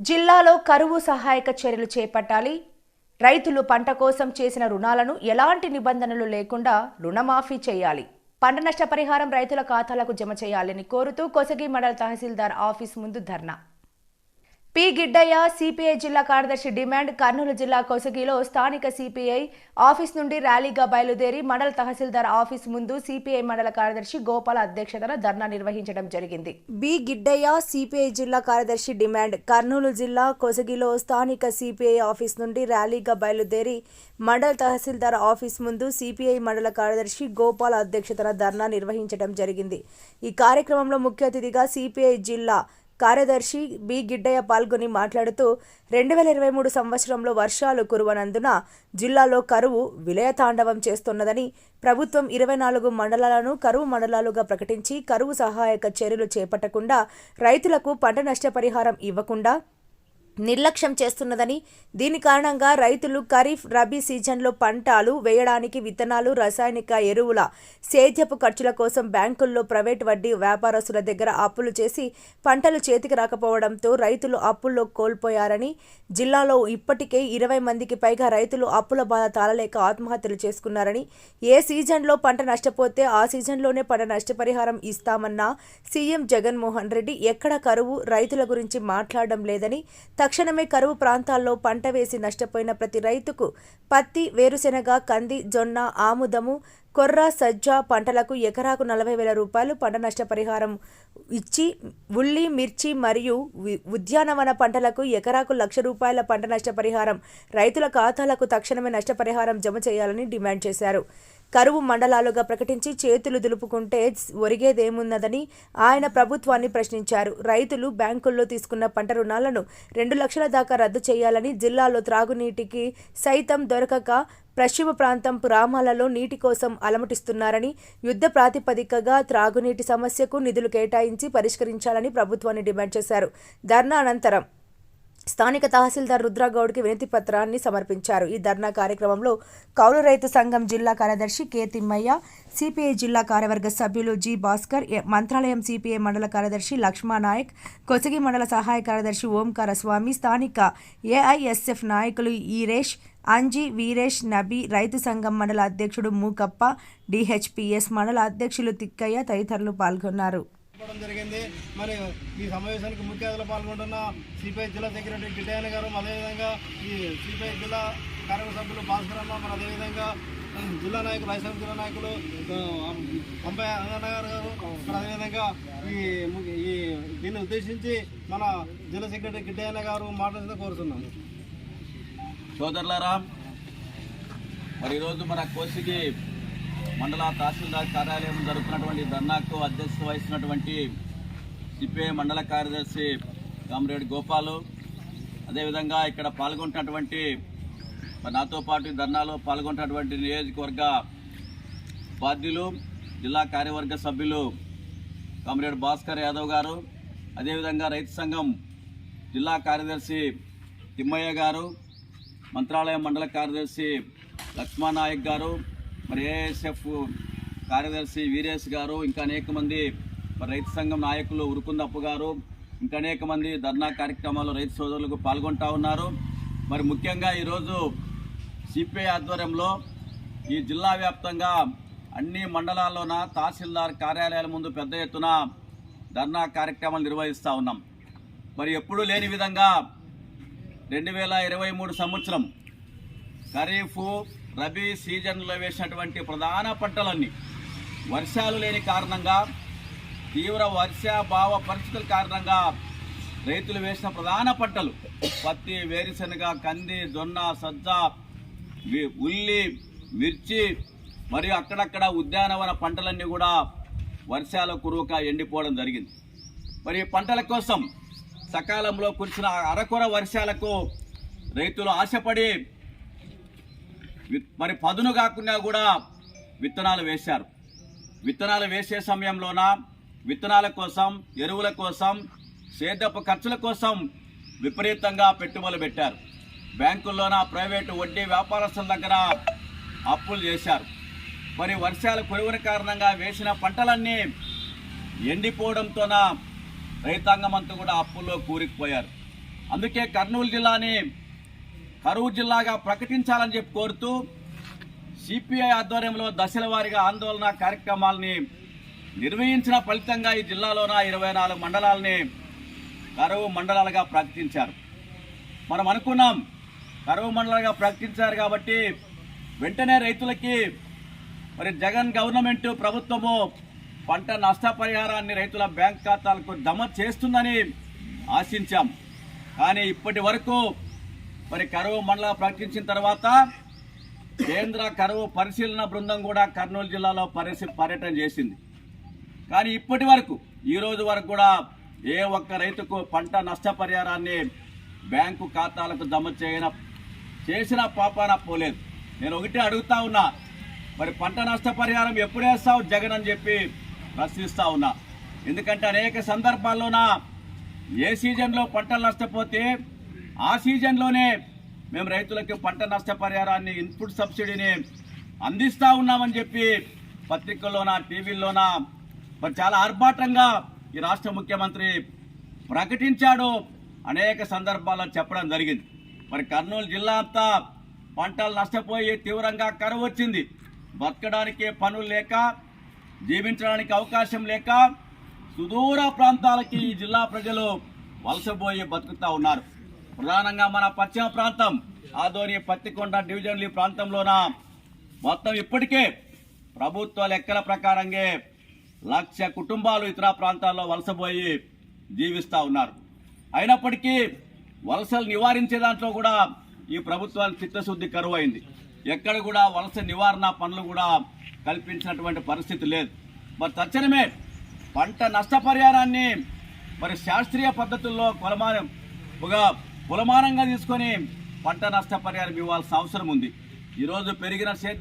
జిల్లాలో కరువు సహాయక చర్యలు చేపట్టాలి. రైతులు పంట కోసం చేసిన రుణాలను ఎలాంటి నిబంధనలు లేకుండా రుణమాఫీ చేయాలి. పంట నష్ట పరిహారం రైతుల ఖాతాలకు జమ చేయాలని కోరుతూ కొసగి మండల తహసీల్దార్ ఆఫీస్ ముందు ధర్నా. పి గిడ్డయ్య సిపిఐ జిల్లా కార్యదర్శి డిమాండ్ కర్నూలు జిల్లా కొసగిలో స్థానిక సిపిఐ ఆఫీస్ నుండి ర్యాలీగా బయలుదేరి మండల తహసీల్దార్ ఆఫీస్ ముందు సిపిఐ మండల కార్యదర్శి గోపాల అధ్యక్షతన ధర్నా నిర్వహించడం జరిగింది. బి గిడ్డయ్య సిపిఐ జిల్లా కార్యదర్శి డిమాండ్ కర్నూలు జిల్లా కొసగిలో స్థానిక సిపిఐ ఆఫీస్ నుండి ర్యాలీగా బయలుదేరి మండల తహసీల్దార్ ఆఫీస్ ముందు సిపిఐ మండల కార్యదర్శి గోపాల అధ్యక్షతన ధర్నా నిర్వహించడం జరిగింది. ఈ కార్యక్రమంలో ముఖ్య అతిథిగా సిపిఐ జిల్లా కార్యదర్శి బి. గిడ్డయ్య పాల్గొని మాట్లాడుతూ రెండు వేల ఇరవై మూడు సంవత్సరంలో వర్షాలు కురవనందున జిల్లాలో కరువు విలయతాండవం చేస్తున్నదని ప్రభుత్వం ఇరవై నాలుగు మండలాలను కరువు మండలాలుగా ప్రకటించి కరువు సహాయక చర్యలు చేపట్టకుండా రైతులకు పంట నష్టపరిహారం ఇవ్వకుండా నిర్లక్ష్యం చేస్తున్నదని దీని కారణంగా రైతులు ఖరీఫ్ రబీ సీజన్లో పంటలు వేయడానికి విత్తనాలు రసాయనిక ఎరువుల సేద్యపు ఖర్చుల కోసం బ్యాంకుల్లో ప్రైవేట్ వడ్డీ వ్యాపారస్తుల దగ్గర అప్పులు చేసి పంటలు చేతికి రాకపోవడంతో రైతులు అప్పుల్లో కోల్పోయారని జిల్లాలో ఇప్పటికే ఇరవై మందికి పైగా రైతులు అప్పుల బాధ తాళలేక ఆత్మహత్యలు చేసుకున్నారని ఏ సీజన్లో పంట నష్టపోతే ఆ సీజన్లోనే పంట నష్టపరిహారం ఇస్తామన్న సీఎం జగన్మోహన్ రెడ్డి ఎక్కడ కరువు రైతుల గురించి మాట్లాడడం లేదని తక్షణమే కరువు ప్రాంతాల్లో పంట వేసి నష్టపోయిన ప్రతి రైతుకు పత్తి వేరుశెనగ కంది జొన్న ఆముదము కొర్ర సజ్జ పంటలకు ఎకరాకు నలభై వేల రూపాయలు పంట నష్టపరిహారం ఇచ్చి ఉల్లి మిర్చి మరియు ఉద్యానవన పంటలకు ఎకరాకు లక్ష రూపాయల పంట నష్టపరిహారం రైతుల ఖాతాలకు తక్షణమే నష్టపరిహారం జమ చేయాలని డిమాండ్ చేశారు. కరువు మండలాలుగా ప్రకటించి చేతులు దులుపుకుంటే ఒరిగేదేమున్నదని ఆయన ప్రభుత్వాన్ని ప్రశ్నించారు. రైతులు బ్యాంకుల్లో తీసుకున్న పంట రుణాలను రెండు లక్షల దాకా రద్దు చేయాలని జిల్లాలో త్రాగునీటికి సైతం దొరకక పశ్చిమ ప్రాంతం గ్రామాలలో నీటి కోసం అలమటిస్తున్నారని యుద్ధ ప్రాతిపదికగా త్రాగునీటి సమస్యకు నిధులు కేటాయించి పరిష్కరించాలని ప్రభుత్వాన్ని డిమాండ్ చేశారు. ధర్నా అనంతరం స్థానిక తహసీల్దార్ రుద్రగౌడ్కి వినతి పత్రాన్ని సమర్పించారు. ఈ ధర్నా కార్యక్రమంలో కౌలు రైతు సంఘం జిల్లా కార్యదర్శి కె తిమ్మయ్య సిపిఐ జిల్లా కార్యవర్గ సభ్యులు జి భాస్కర్ మంత్రాలయం సిపిఐ మండల కార్యదర్శి లక్ష్మానాయక్ కొసగి మండల సహాయ కార్యదర్శి ఓంకార స్వామి స్థానిక ఏఐఎస్ఎఫ్ నాయకులు ఈరేష్ అంజీ వీరేష్ నబీ రైతు సంఘం మండల అధ్యక్షుడు మూకప్ప డిహెచ్పిఎస్ మండల అధ్యక్షులు తిక్కయ్య తదితరులు పాల్గొన్నారు. ఇవ్వడం జరిగింది. మరి ఈ సమావేశానికి ముఖ్య అతిథులు పాల్గొంటున్న సిపిఐ జిల్లా సెక్రటరీ గిడ్డయ్య గారు అదేవిధంగా ఈ సిపిఐ జిల్లా కార్యవర్గ సభ్యులు భాస్కర్ అన్న మరి అదేవిధంగా జిల్లా నాయకులు రాయలసీమ జిల్లా నాయకులు అంబయ్య అన్న గారు మరి అదేవిధంగా ఈ ఈ దీన్ని ఉద్దేశించి మన జిల్లా సెక్రటరీ గిడ్డయ్య గారు మాట్లాడుతూ కోరుతున్నాను సోదరులారా మరి ఈరోజు మన కోసికి మండల తహసీల్దార్ కార్యాలయం జరుపుకున్నటువంటి ధర్నాకు అధ్యక్షత వహిస్తున్నటువంటి సిపిఐ మండల కార్యదర్శి కామ్రేడ్ గోపాలు. అదేవిధంగా ఇక్కడ పాల్గొంటున్నటువంటి నాతో పాటు ధర్నాలో పాల్గొంటున్నటువంటి నియోజకవర్గ బాధ్యులు జిల్లా కార్యవర్గ సభ్యులు కామ్రేడ్ భాస్కర్ యాదవ్ గారు. అదేవిధంగా రైతు సంఘం జిల్లా కార్యదర్శి తిమ్మయ్య గారు. మంత్రాలయం మండల కార్యదర్శి లక్ష్మణనాయక్ గారు. మరి ఏఎస్ఎఫ్ కార్యదర్శి వీరేష్ గారు ఇంకా అనేక మంది రైతు సంఘం నాయకులు ఉరుకుందప్పు గారు ఇంకా అనేక మంది ధర్నా కార్యక్రమాల్లో రైతు సోదరులకు పాల్గొంటా ఉన్నారు. మరి ముఖ్యంగా ఈరోజు సిపిఐ ఆధ్వర్యంలో ఈ జిల్లా వ్యాప్తంగా అన్ని మండలాల్లోన తహసీల్దార్ కార్యాలయాల ముందు పెద్ద ఎత్తున ధర్నా కార్యక్రమాలు నిర్వహిస్తూ ఉన్నాం. మరి ఎప్పుడూ లేని విధంగా రెండు వేల ఇరవై మూడు సంవత్సరం ఖరీఫ్ రబీ సీజన్లో వేసినటువంటి ప్రధాన పంటలన్నీ వర్షాలు లేని కారణంగా తీవ్ర వర్షాభావ పరిస్థితుల కారణంగా రైతులు వేసిన ప్రధాన పంటలు పత్తి వేరుశనగ కంది జొన్న సజ్జ ఉల్లి మిర్చి మరియు అక్కడక్కడ ఉద్యానవన పంటలన్నీ కూడా వర్షాల కురువక ఎండిపోవడం జరిగింది. మరి పంటల కోసం సకాలంలో కురిసిన అరకొర వర్షాలకు రైతులు ఆశపడి మరి పదును కాకుండా కూడా విత్తనాలు వేశారు. విత్తనాలు వేసే సమయంలోన విత్తనాల కోసం ఎరువుల కోసం సేద్యపు ఖర్చుల కోసం విపరీతంగా పెట్టుబడులు పెట్టారు. బ్యాంకుల్లోన ప్రైవేటు వడ్డీ వ్యాపారస్తుల దగ్గర అప్పులు చేశారు. మరి వర్షాలు కురివిన కారణంగా వేసిన పంటలన్నీ ఎండిపోవడంతోన రైతాంగం అంతా కూడా అప్పుల్లో కూరుకుపోయారు. అందుకే కర్నూలు జిల్లాని కరువు జిల్లాగా ప్రకటించాలని చెప్పి కోరుతూ సిపిఐ ఆధ్వర్యంలో దశల వారీగా ఆందోళన కార్యక్రమాలని నిర్వహించిన ఫలితంగా ఈ జిల్లాలోన ఇరవై నాలుగు మండలాలని కరువు మండలాలుగా ప్రకటించారు. మనం అనుకున్నాం కరువు మండలాలుగా ప్రకటించారు కాబట్టి వెంటనే రైతులకి మరి జగన్ గవర్నమెంట్ ప్రభుత్వము పంట నష్టపరిహారాన్ని రైతుల బ్యాంక్ ఖాతాలకు జమ చేస్తుందని ఆశించాం. కానీ ఇప్పటి వరకు మరి కరువు మండలం ప్రకటించిన తర్వాత కేంద్ర కరువు పరిశీలన బృందం కూడా కర్నూలు జిల్లాలో పరిశీ పర్యటన చేసింది. కానీ ఇప్పటి వరకు ఈ రోజు వరకు కూడా ఏ ఒక్క రైతుకు పంట నష్టపరిహారాన్ని బ్యాంకు ఖాతాలకు జమ చేయన చేసిన పాపాన పోలేదు. నేను ఒకటే అడుగుతా ఉన్నా మరి పంట నష్టపరిహారం ఎప్పుడేస్తావు జగన్ అని చెప్పి ప్రశ్నిస్తా ఉన్నా. ఎందుకంటే అనేక సందర్భాల్లోన ఏ సీజన్లో పంటలు నష్టపోతే ఆ సీజన్లోనే మేము రైతులకి పంట నష్టపరిహారాన్ని ఇన్పుట్ సబ్సిడీని అందిస్తూ ఉన్నామని చెప్పి పత్రికల్లోన టీవీల్లోనా మరి చాలా ఆర్భాటంగా ఈ రాష్ట్ర ముఖ్యమంత్రి ప్రకటించాడు. అనేక సందర్భాల్లో చెప్పడం జరిగింది. మరి కర్నూలు జిల్లా అంతా పంటలు నష్టపోయి తీవ్రంగా కరువు వచ్చింది. బతకడానికి పనులు లేక జీవించడానికి అవకాశం లేక సుదూర ప్రాంతాలకి ఈ జిల్లా ప్రజలు వలసపోయి బతుకుతూ ఉన్నారు. ప్రధానంగా మన పశ్చిమ ప్రాంతం ఆదోని పత్తికొండ డివిజన్లు ఈ ప్రాంతంలోన? మొత్తం ఇప్పటికే ప్రభుత్వ లెక్కల ప్రకారంగా లక్ష కుటుంబాలు ఇతర ప్రాంతాల్లో వలసపోయి జీవిస్తూ ఉన్నారు. అయినప్పటికీ వలసలు నివారించే దాంట్లో కూడా ఈ ప్రభుత్వానికి చిత్తశుద్ధి కరువు అయింది ఎక్కడ కూడా వలస నివారణ పనులు కూడా కల్పించినటువంటి పరిస్థితి లేదు. మరి తక్షణమే పంట నష్టపరిహారాన్ని మరి శాస్త్రీయ పద్ధతుల్లో కొలమానం ఒక కులమానంగా తీసుకొని పంట నష్టపరిహారం ఇవ్వాల్సిన అవసరం ఉంది. ఈరోజు పెరిగిన సేద్య